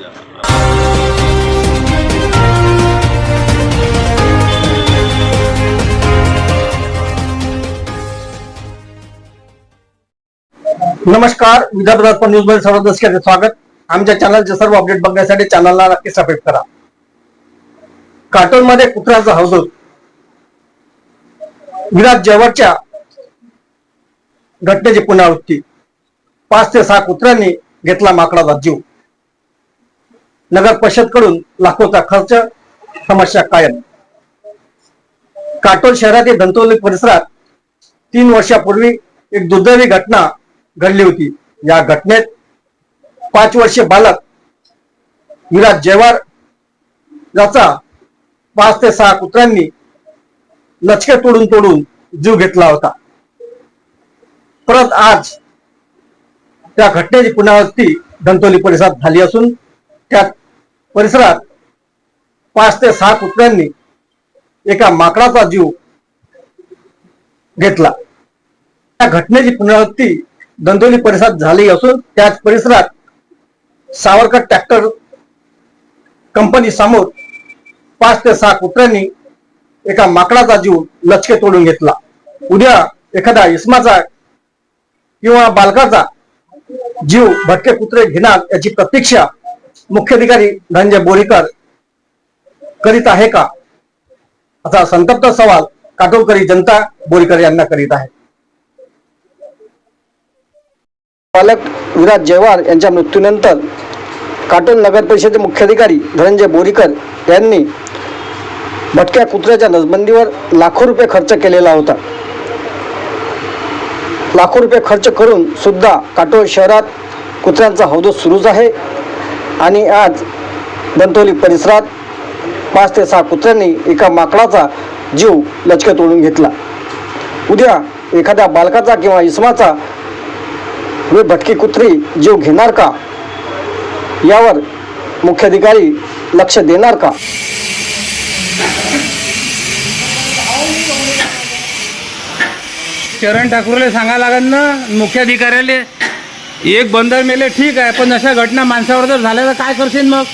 नमस्कार विदर्भ न्यूजमध्ये सर्व दर्शकांचे स्वागत. आमच्या चॅनलचे सर्व अपडेट बघण्यासाठी चॅनलला नक्की सबस्क्राईब करा. कार्टून मध्ये कुत्र्याचा हौदूत विराट जवळच्या घटनेची पुनरावृत्ती. पाच ते सहा कुत्र्यांनी घेतला माकडाचा जीव. नगर परिषदकडून लाखोचा खर्च समस्या कायम. काटोल शहरातील धंतोली परिसरात तीन वर्षापूर्वी एक दुर्दैवी घटना घडली होती. या घटनेत पाच वर्षीय बालक विराज जेवार याचा पाच ते सहा कुत्र्यांनी लचके तोडून तोडून जीव घेतला होता. परत आज त्या घटनेची पुनरावृत्ती धंतोली परिसरात झाली असून त्यात परिसरात पाच ते सहा कुत्र्यांनी एका माकडाचा जीव घेतला. त्या घटनेची पुनरावृत्ती दंदोली परिसरात झाली असून त्याच परिसरात सावरकर ट्रॅक्टर कंपनी समोर पाच ते सहा कुत्र्यांनी एका माकडाचा जीव लचके तोडून घेतला. उद्या एखाद्या इस्माचा किंवा बालकाचा जीव भटके कुत्रे घेणार याची प्रतीक्षा मुख्याधिकारी धनंजय बोरीकर करीत आहे का? असा संतप्त सवाल काटोलकरी जनता बोरीकर यांना करीत आहे. पालक विराज जयवार यांच्या मृत्यूनंतर काटोल नगर परिषदेचे मुख्याधिकारी धनंजय बोरीकर यांनी भटक्या कुत्र्याच्या नसबंदीवर लाखो रुपये खर्च केलेला होता. लाखो रुपये खर्च करून सुद्धा काटोल शहरात कुत्र्यांचा हौदोस सुरूच आहे. आणि आज दंतोली परिसरात पाच ते सहा कुत्र्यांनी एका माकडाचा जीव लचकत ओढून घेतला. उद्या एखाद्या बालकाचा किंवा इसमाचा वे भटकी कुत्री जीव घेणार का? यावर मुख्याधिकारी लक्ष देणार का? चरण ठाकूरला सांगायला लागेल ना मुख्याधिकाऱ्याले एक बंदर मेले ठीक आहे पण अशा घटना माणसावर जर झाल्या तर काय करशील मग?